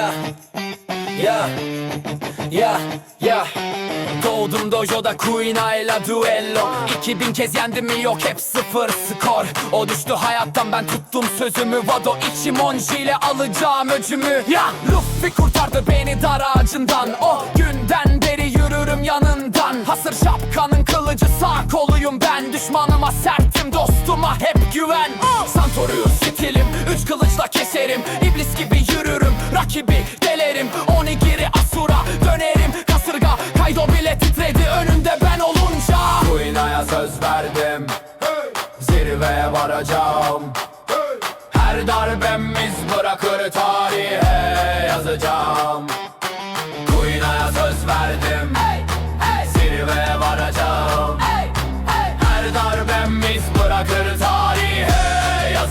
Yeah, yeah, yeah, yeah Doğdum dojoda Queen ile duello. 2000 kez yendim mi yok hep sıfır skor. O düştü hayattan ben tuttum sözümü. Vado içim ile alacağım öcümü. Ya. Luffy kurtardı beni dar ağacından. O günden beri yürürüm yanından. Hasır şapkanın kılıcı sağ koluyum ben. Düşmanıma sertim dostuma hep güven Santoru'yu stilim Üç kılıçla keserim. İblis gibi yürürüm Rakibi delerim. Onigiri Asura dönerim. Kasırga Kaido bile titredi. Önünde ben olunca Kuina'ya söz verdim. Zirveye varacağım. Her darbemiz bırakır tarihe yazacağım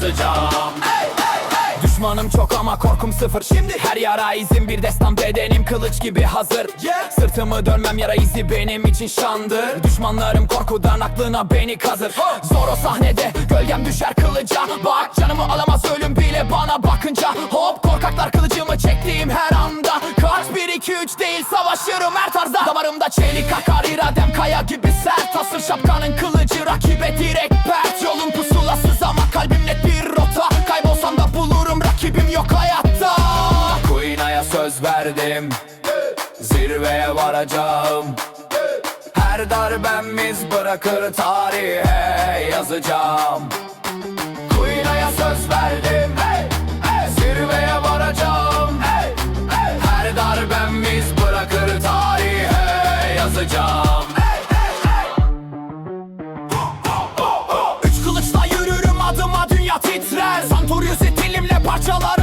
yazacağım Düşmanım çok ama korkum sıfır. Şimdi her yara izim bir destan bedenim kılıç gibi hazır. Sırtımı dönmem yara izi benim için şandır. Düşmanlarım korkudan aklına beni kazır. Zor o sahnede gölgem düşer kılıca. Bak canımı alamaz ölüm bile bana bakınca. Hop korkaklar kılıcımı çektiğim her anda. Kaç bir iki üç değil savaşırım her tarzda. Damarımda çelik akar iradem kaya gibi sert. Asır şapkanın verdim Zirveye varacağım. Her darbemiz bırakır tarihe yazacağım. Queen'a söz verdim. Zirveye varacağım. Her darbemiz bırakır tarihe yazacağım. Üç kılıçla yürürüm adıma dünya titrer. Santorius stilimle parçalarım